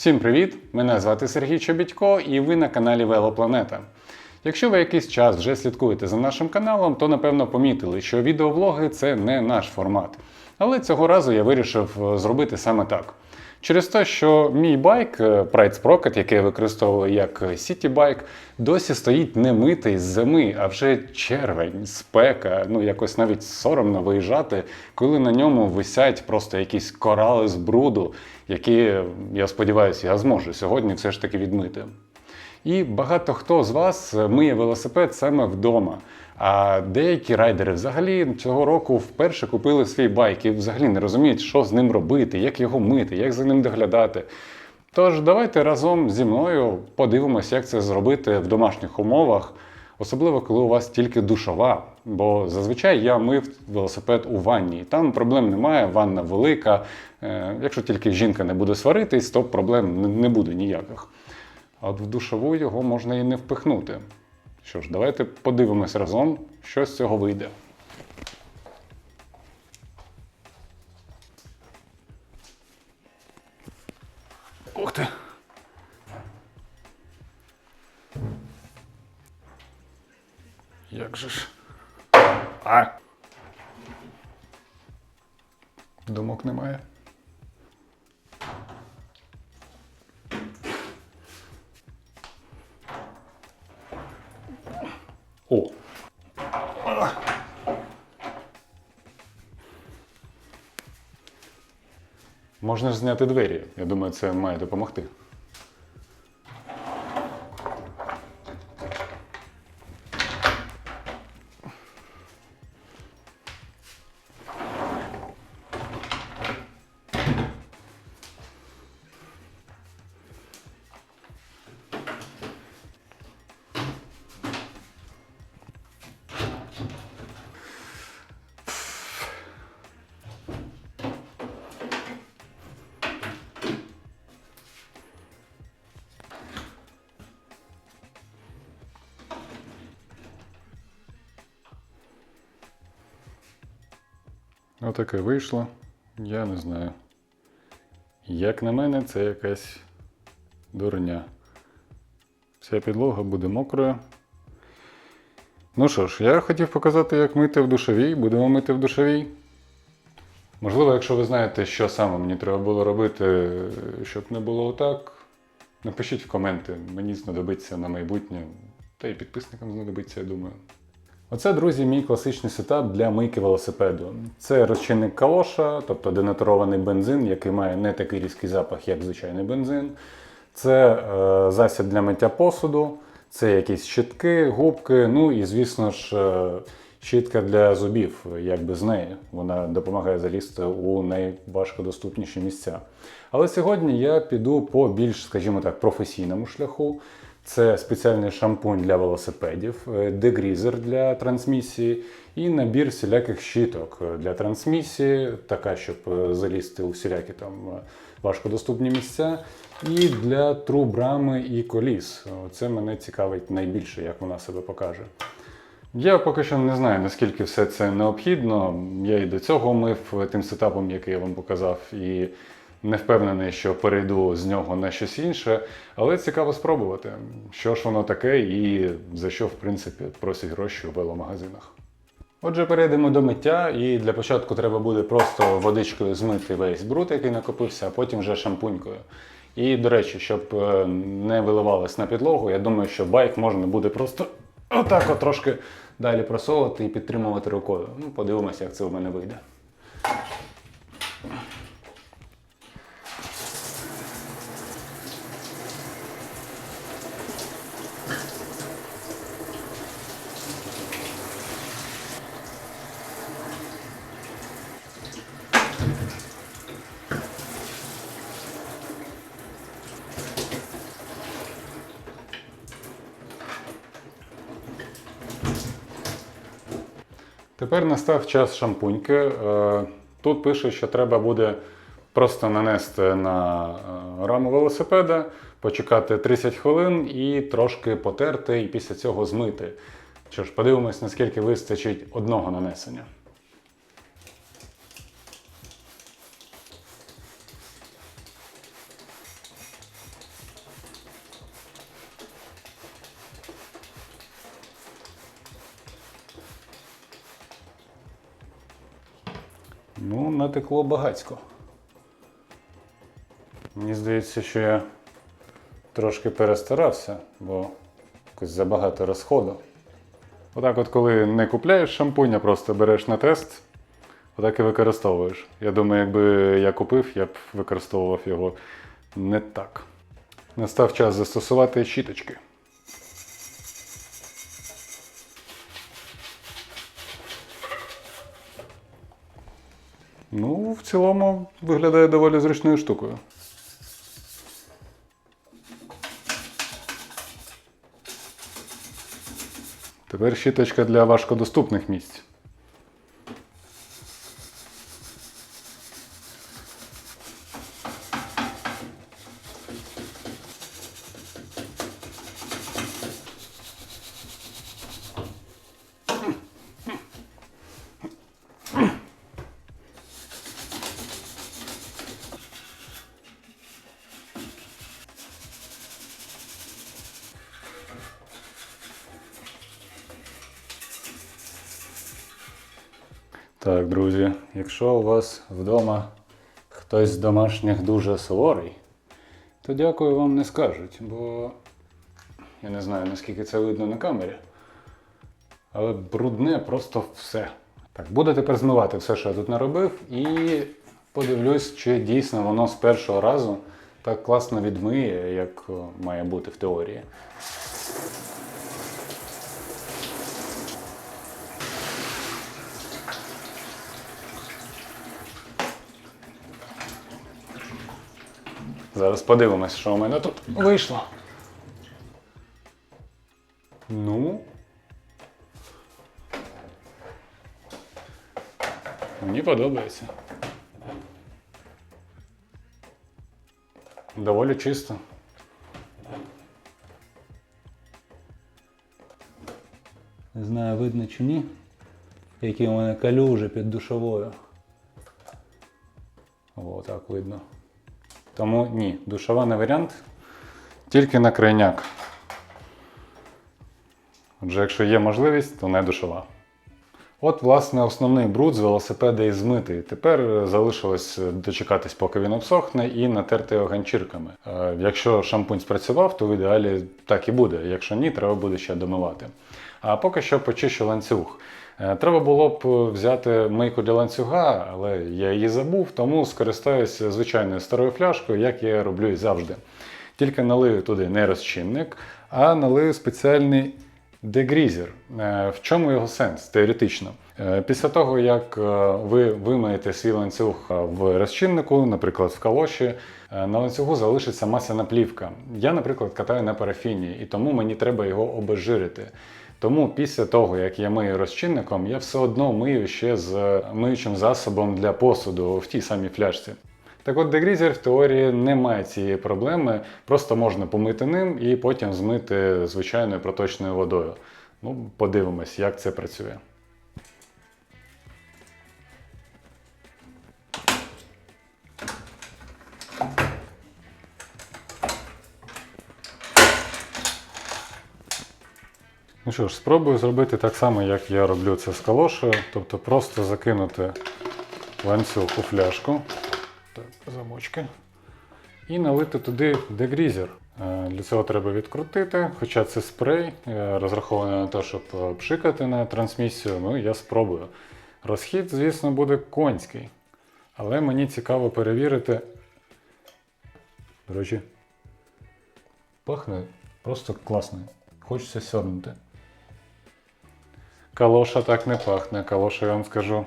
Всім привіт! Мене звати Сергій Чобітько і ви на каналі Велопланета. Якщо ви якийсь час вже слідкуєте за нашим каналом, то напевно помітили, що відеоблоги це не наш формат. Але цього разу я вирішив е, зробити саме так. Через те, що мій байк е, Pride Sprocket, який я використовую як сіті-байк, досі стоїть не митий з зими, а вже червень, спека. Ну якось навіть соромно виїжджати, коли на ньому висять просто якісь корали з бруду, які, я сподіваюся, я зможу сьогодні все ж таки відмити. І багато хто з вас миє велосипед саме вдома. А деякі райдери взагалі цього року вперше купили свій байк і взагалі не розуміють, що з ним робити, як його мити, як за ним доглядати. Тож давайте разом зі мною подивимося, як це зробити в домашніх умовах, особливо коли у вас тільки душова. Бо зазвичай я мив велосипед у ванні. і Там проблем немає, ванна велика. Е, Якщо тільки жінка не буде сваритись, то проблем не- буде ніяких. А от в душову його можна і не впихнути. Що ж, давайте подивимось разом, що з цього вийде. Ух ти! Як же ж. А! Думок немає. Можна ж зняти двері. Я думаю, це має допомогти. Отаке вийшло. Я не знаю. Як на мене, це якась дурня. Вся підлога буде мокрою. Ну що ж, я хотів показати, як мити в душовій. Будемо мити в душовій. Можливо, якщо ви знаєте, що саме мені треба було робити, щоб не було отак, напишіть в коменти. Мені знадобиться на майбутнє, та й підписникам знадобиться, я думаю. Оце, друзі, мій класичний сетап для мийки велосипеду. Це розчинник калоша, тобто денатурований бензин, який має не такий різкий запах, як звичайний бензин. Це е, засіб для миття посуду, це якісь щітки, губки, ну і, звісно ж, е, щітка для зубів, як без неї. Вона допомагає залізти у найважкодоступніші місця. Але сьогодні я піду по більш, скажімо так, професійному шляху. Це спеціальний шампунь для велосипедів, е, дегрізер для трансмісії і набір всіляких щіток е, для трансмісії, така, щоб е, залізти у всілякі там е, важкодоступні місця. І для труб рами і коліс. Це мене цікавить найбільше, як вона себе покаже. Я поки що не знаю, наскільки все це необхідно. Я і до цього мив тим сетапом, який я вам показав, і не впевнений, що перейду з нього на щось інше, але цікаво спробувати, що ж воно таке і за що, в принципі, просять гроші у веломагазинах. Отже, перейдемо до миття, і для початку треба буде просто водичкою змити весь бруд, який накопився, а потім вже шампунькою. І, до речі, щоб е, не виливалось на підлогу, я думаю, що байк можна буде просто отак от трошки далі просовувати і підтримувати рукою. Ну, подивимося, як це у мене вийде. Тепер настав час шампуньки. Е, Тут пише, що треба буде просто нанести на е, раму велосипеда, почекати 30 хвилин і трошки потерти, і після цього змити. Що ж, подивимось, наскільки вистачить одного нанесення. Натекло багацько. Мені здається, що я трошки перестарався, бо якось забагато розходу. Отак, от коли не купляєш шампунь, а просто береш на тест, отак і використовуєш. Я думаю, якби я купив, я б використовував його не так. Настав час застосувати щіточки. Ну, в цілому виглядає доволі зручною штукою. Тепер щіточка для важкодоступних місць. Так, друзі, якщо у вас вдома хтось з домашніх дуже суворий, то дякую вам не скажуть, бо я не знаю, наскільки це видно на камері. Але брудне просто все. Так, буду тепер змивати все, що я тут наробив, і подивлюсь, чи дійсно воно з першого разу так класно відмиє, як має бути в теорії. Зараз подивимось, що у мене тут вийшло. Ну. Мені подобається. Доволі чисто. Не знаю, видно чи ні, які у мене калюжі під душовою. О, так видно. Тому ні, душова не варіант, тільки на крайняк. Отже, якщо є можливість, то не душова. От, власне, основний бруд з велосипеда і змитий. Тепер залишилось дочекатись, поки він обсохне, і натерти його ганчірками. Е, Якщо шампунь спрацював, то в ідеалі так і буде. Якщо ні, треба буде ще домивати. А поки що почищу ланцюг. Е, Треба було б взяти мийку для ланцюга, але я її забув, тому скористаюся звичайною старою фляжкою, як я роблю і завжди. Тільки налию туди не розчинник, а налию спеціальний дегрізер. Е, В чому його сенс теоретично? Е, Після того, як е, ви вимиєте свій ланцюг е, в розчиннику, наприклад, в калоші, е, на ланцюгу залишиться масляна плівка. Я, наприклад, катаю на парафіні, і тому мені треба його обезжирити. Тому після того, як я мию розчинником, я все одно мию ще з миючим засобом для посуду в тій самій фляжці. Так от дегрізер в теорії не має цієї проблеми, просто можна помити ним і потім змити звичайною проточною водою. Ну, подивимось, як це працює. Ну що ж, спробую зробити так само, як я роблю це з калошею, тобто просто закинути ланцюг у фляжку, так, замочки, і налити туди дегрізер. Е, Для цього треба відкрутити, хоча це спрей, е, розрахований на те, щоб е, пшикати на трансмісію, ну я спробую. Розхід, звісно, буде конський, але мені цікаво перевірити. До речі, пахне просто класно. Хочеться сьорнути. Калоша так не пахне. Калоша, я вам скажу,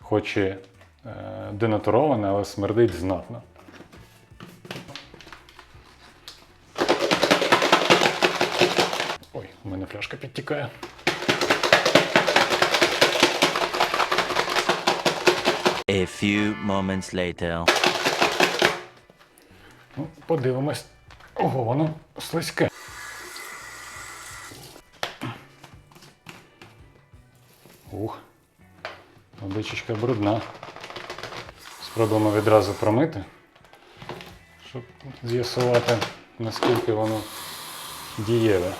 хоч і е, денатурована, але смердить знатно. Ой, у мене пляшка підтікає. A few moments later. Ну, подивимось. Ого, воно слизьке. Ух, водичечка брудна. Спробуємо відразу промити, щоб з'ясувати, наскільки воно дієве.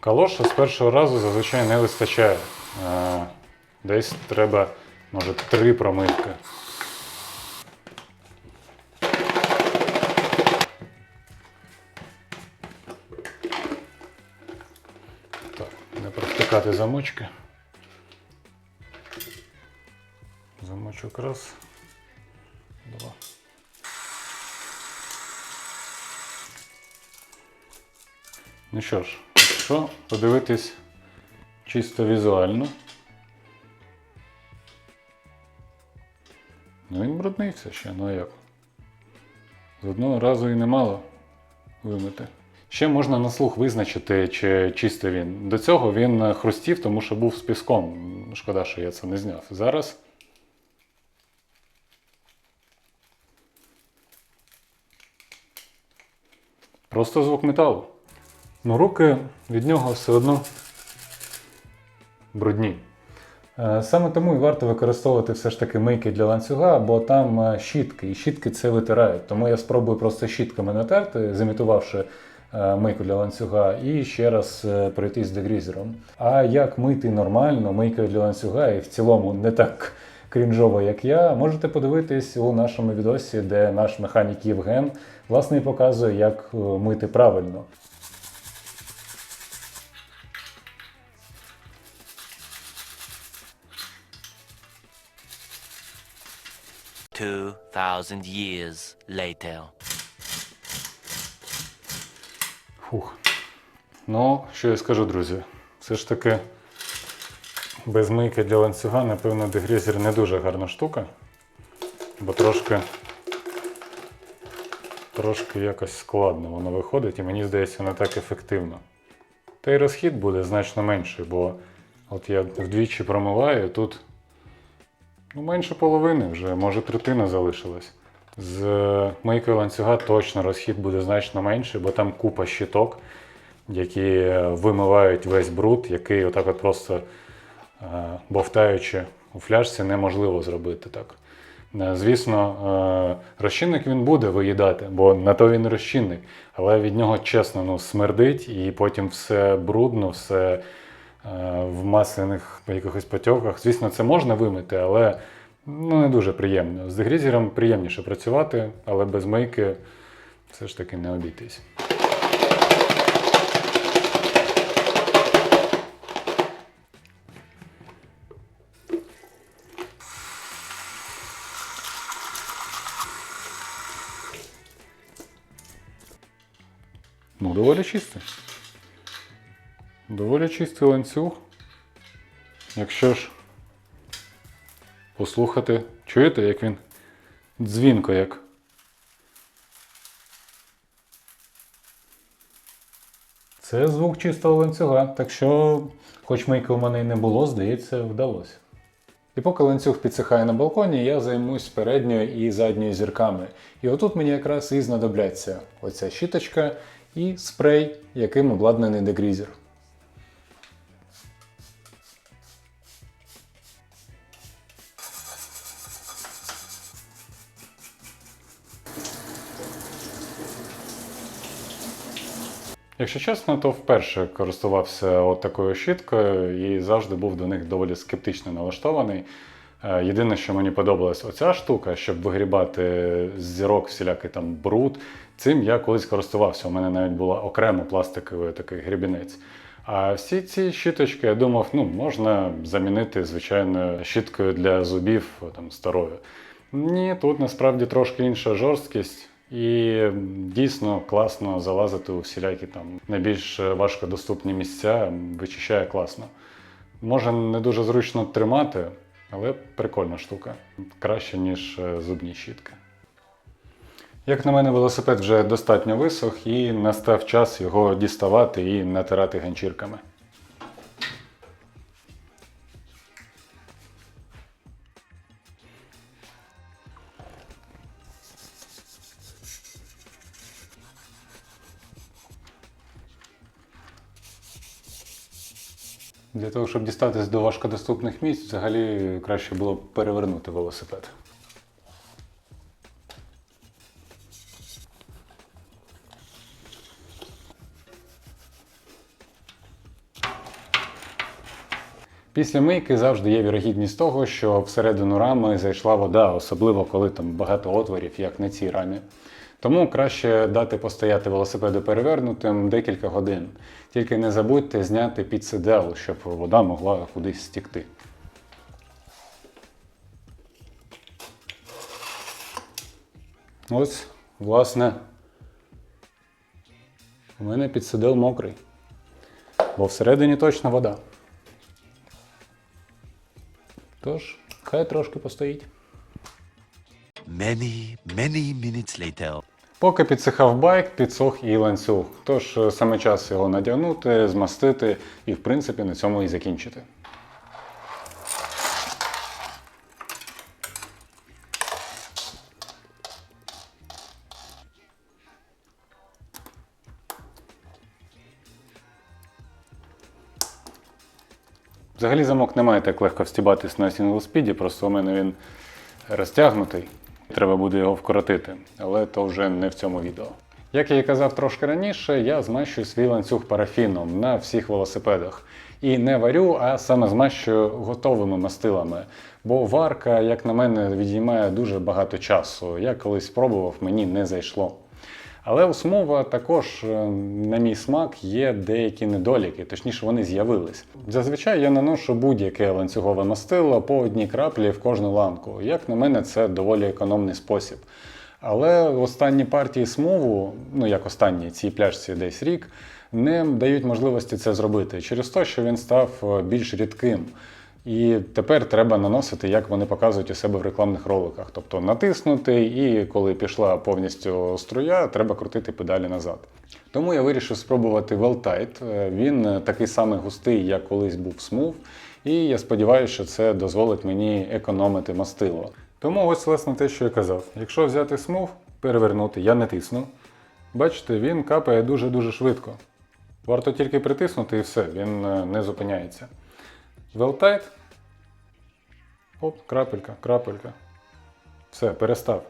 Калоша з першого разу зазвичай не вистачає. Е, Десь треба може три промивки. Провтикати замочки. Замочок раз, два. Ну що ж, якщо подивитись чисто візуально. Ну він брудний все ще, ну а як? З одного разу і немало вимити. Ще можна на слух визначити, чи чистий він. До цього він е, хрустів, тому що був з піском. Шкода, що я це не зняв. Зараз. Просто звук металу. Ну, руки від нього все одно брудні. Е, Саме тому і варто використовувати все ж таки мийки для ланцюга, бо там е, щітки, і щітки це витирають. Тому я спробую просто щітками натерти, зімітувавши мийку для ланцюга, і ще раз е, пройтись дегрізером. А як мити нормально мийкою для ланцюга, і в цілому не так крінжово, як я, можете подивитись у нашому відосі, де наш механік Євген власне і показує, як е, мити правильно. Two thousand years later. Фух. Ну, що я скажу, друзі? Все ж таки, без мийки для ланцюга, напевно, дегрізер не дуже гарна штука, бо трошки, трошки якось складно воно виходить, і мені здається, не так ефективно. Та й розхід буде значно менший, бо от я вдвічі промиваю, тут ну, менше половини вже, може третина залишилась. З е, мийкою ланцюга точно розхід буде значно менший, бо там купа щиток, які вимивають весь бруд, який отак от просто е, бовтаючи у фляжці, неможливо зробити так. Е, Звісно, е, розчинник він буде виїдати, бо на то він розчинник, але від нього чесно ну, смердить, і потім все брудно, все в масляних якихось потьоках. Звісно, це можна вимити, але ну, не дуже приємно. З дегрізером приємніше працювати, але без мийки все ж таки не обійтись. Ну, доволі чистий. Доволі чистий ланцюг. Якщо ж послухати, чуєте, як він дзвінко як. Це звук чистого ланцюга, так що, хоч мийки у мене й не було, здається, вдалося. І поки ланцюг підсихає на балконі, я займусь передньою і задньою зірками. І отут мені якраз і знадобляться оця щіточка і спрей, яким обладнаний дегрізер. Якщо чесно, то вперше користувався от такою щіткою і завжди був до них доволі скептично налаштований. Е, Єдине, що мені подобалась оця штука, щоб вигрібати з зірок всілякий там бруд. Цим я колись користувався. У мене навіть була окремо пластиковий такий грібінець. А всі ці щіточки, я думав, ну можна замінити звичайною щіткою для зубів там старою. Ні, тут насправді трошки інша жорсткість. І дійсно класно залазити у всілякі там найбільш важкодоступні місця, вичищає класно. Може не дуже зручно тримати, але прикольна штука. Краще, ніж е, зубні щітки. Як на мене, велосипед вже достатньо висох і настав час його діставати і натирати ганчірками. Для того, щоб дістатись до важкодоступних місць, взагалі краще було б перевернути велосипед. Після мийки завжди є вірогідність того, що всередину рами зайшла вода, особливо коли там багато отворів, як на цій рамі. Тому краще дати постояти велосипеду перевернутим декілька годин. Тільки не забудьте зняти підсидел, щоб вода могла кудись стікти. Ось, власне, у мене підсидел мокрий. Бо всередині точно вода. Тож, хай трошки постоїть. Many, many minutes later. Поки підсихав байк, підсох і ланцюг. Тож е, саме час його надягнути, змастити і, в принципі, на цьому і закінчити. Взагалі замок не має так легко встібатись на сінглспіді, просто у мене він розтягнутий. Треба буде його вкоротити, але то вже не в цьому відео. Як я і казав трошки раніше, я змащую свій ланцюг парафіном на всіх велосипедах. І не варю, а саме змащую готовими мастилами. Бо варка, як на мене, відіймає дуже багато часу. Я колись спробував, мені не зайшло. Але у смова також, е, на мій смак, є деякі недоліки, точніше, вони з'явились. Зазвичай я наношу будь-яке ланцюгове мастило по одній краплі в кожну ланку. Як на мене, це доволі економний спосіб. Але в останні партії смову, ну як останні цій пляшці десь рік, не дають можливості це зробити через те, що він став е, більш рідким. І тепер треба наносити, як вони показують у себе в рекламних роликах. Тобто натиснути, і коли пішла повністю струя, треба крутити педалі назад. Тому я вирішив спробувати Well-Tight. Е, Він е, такий самий густий, як колись був Smooth, і я сподіваюся, що це дозволить мені економити мастило. Тому ось власне те, що я казав. Якщо взяти Smooth, перевернути, я не тисну. Бачите, він капає дуже-дуже швидко. Варто тільки притиснути і все, він е, не зупиняється. Велтайт. Оп, крапелька, крапелька. Все, перестав.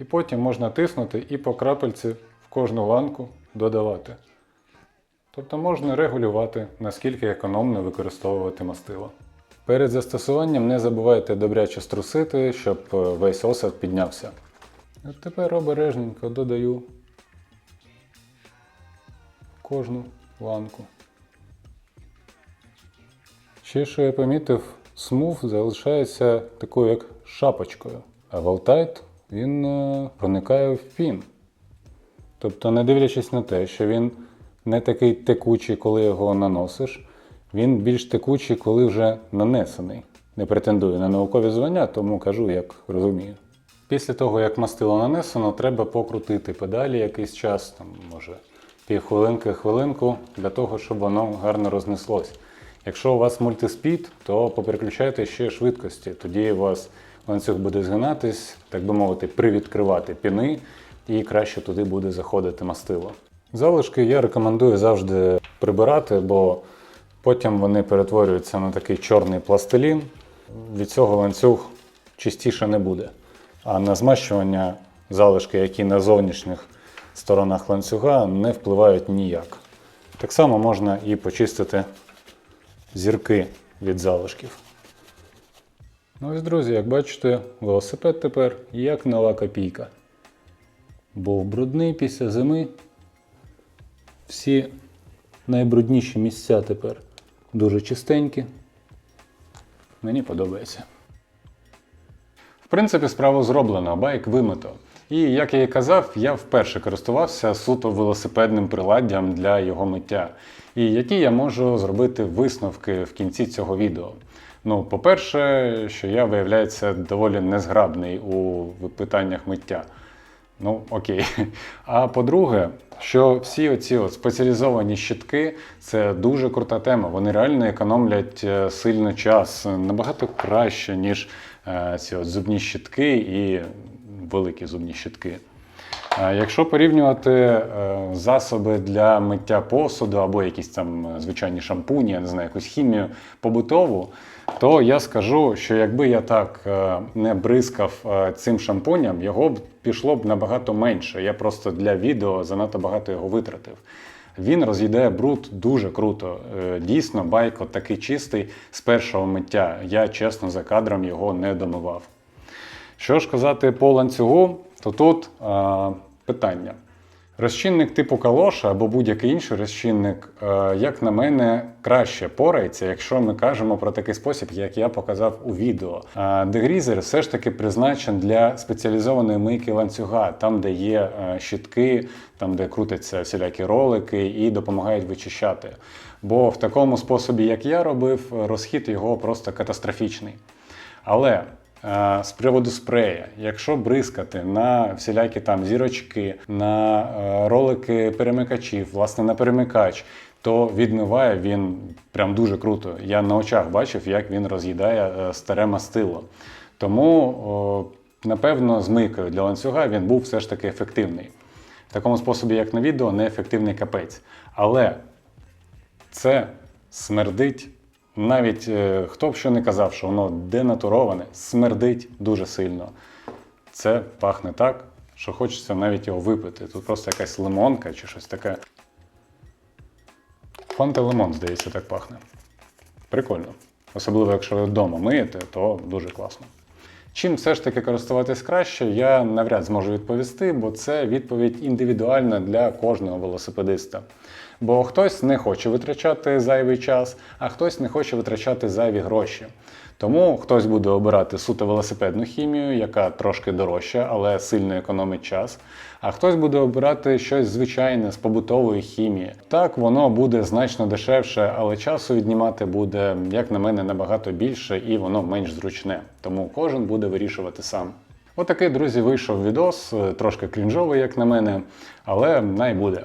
І потім можна тиснути і по крапельці в кожну ланку додавати. Тобто можна регулювати, наскільки економно використовувати мастило. Перед застосуванням не забувайте добряче струсити, щоб е, весь осад піднявся. От тепер обережненько додаю кожну ланку. Ще що я помітив, смув залишається такою як шапочкою, а Валтайт він е, проникає в пін. Тобто, не дивлячись на те, що він не такий текучий, коли його наносиш, він більш текучий, коли вже нанесений. Не претендую на наукові звання, тому кажу, як розумію. Після того, як мастило нанесено, треба покрутити педалі якийсь час, там, може півхвилинки, хвилинку, для того, щоб воно гарно рознеслось. Якщо у вас мультиспід, то попереключайте ще швидкості. Тоді у вас ланцюг буде згинатись, так би мовити, привідкривати піни, і краще туди буде заходити мастило. Залишки я рекомендую завжди прибирати, бо потім вони перетворюються на такий чорний пластилін. Від цього ланцюг чистіше не буде. А на змащування залишки, які на зовнішніх сторонах ланцюга, не впливають ніяк. Так само можна і почистити зірки від залишків. Ну ось, друзі, як бачите, велосипед тепер як нова копійка. Був брудний після зими. Всі найбрудніші місця тепер дуже чистенькі. Мені подобається. В принципі, справа зроблена, байк вимито. І як я і казав, я вперше користувався суто велосипедним приладдям для його миття. І які я можу зробити висновки в кінці цього відео. Ну, по-перше, що я, виявляється, доволі незграбний у питаннях миття. Ну, окей. А по-друге, що всі оці от спеціалізовані щитки це дуже крута тема. Вони реально економлять е, сильно час набагато краще, ніж е, ці от зубні щитки і великі зубні щитки. А Якщо порівнювати е, засоби для миття посуду або якісь там е, звичайні шампуні, я не знаю, якусь хімію побутову, то я скажу, що якби я так е, не бризкав цим шампунем, його б пішло б набагато менше. Я просто для відео занадто багато його витратив. Він роз'їдає бруд дуже круто. Дійсно, байк от такий чистий з першого миття. Я чесно за кадром його не домивав. Що ж казати по ланцюгу, то тут а, питання. Розчинник типу калоша або будь-який інший розчинник, як на мене, краще порається, якщо ми кажемо про такий спосіб, як я показав у відео. Дегрізер все ж таки призначен для спеціалізованої мийки ланцюга, там, де є щітки, там, де крутяться всілякі ролики і допомагають вичищати. Бо в такому способі, як я робив, розхід його просто катастрофічний. Але з приводу спрея, якщо бризкати на всілякі там зірочки, на е, ролики перемикачів, власне на перемикач, то відмиває він прям дуже круто. Я на очах бачив, як він роз'їдає е, старе мастило. Тому, напевно, з мийкою для ланцюга він був все ж таки ефективний. В такому способі, як на відео, неефективний капець. Але це смердить. Навіть е, хто б що не казав, що воно денатуроване, смердить дуже сильно. Це пахне так, що хочеться навіть його випити. Тут просто якась лимонка чи щось таке. Фанта лимон, здається, так пахне. Прикольно. Особливо, якщо ви вдома миєте, то дуже класно. Чим все ж таки користуватись краще, я навряд зможу відповісти, бо це відповідь індивідуальна для кожного велосипедиста. Бо хтось не хоче витрачати зайвий час, а хтось не хоче витрачати зайві гроші. Тому хтось буде обирати суто велосипедну хімію, яка трошки дорожча, але сильно економить час. А хтось буде обирати щось звичайне з побутової хімії. Так, воно буде значно дешевше, але часу віднімати буде, як на мене, набагато більше і воно менш зручне. Тому кожен буде вирішувати сам. Отакий, друзі, вийшов відос, трошки крінжовий, як на мене, але най буде.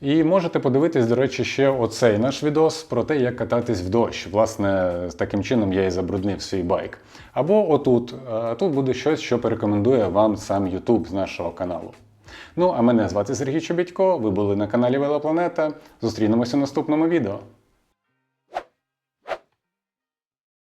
І можете подивитись, до речі, ще оцей наш відос про те, як кататись в дощ. Власне, таким чином я і забруднив свій байк. Або отут. Тут буде щось, що порекомендує вам сам YouTube з нашого каналу. Ну, а мене звати Сергій Чобітько, ви були на каналі Велопланета. Зустрінемося в наступному відео.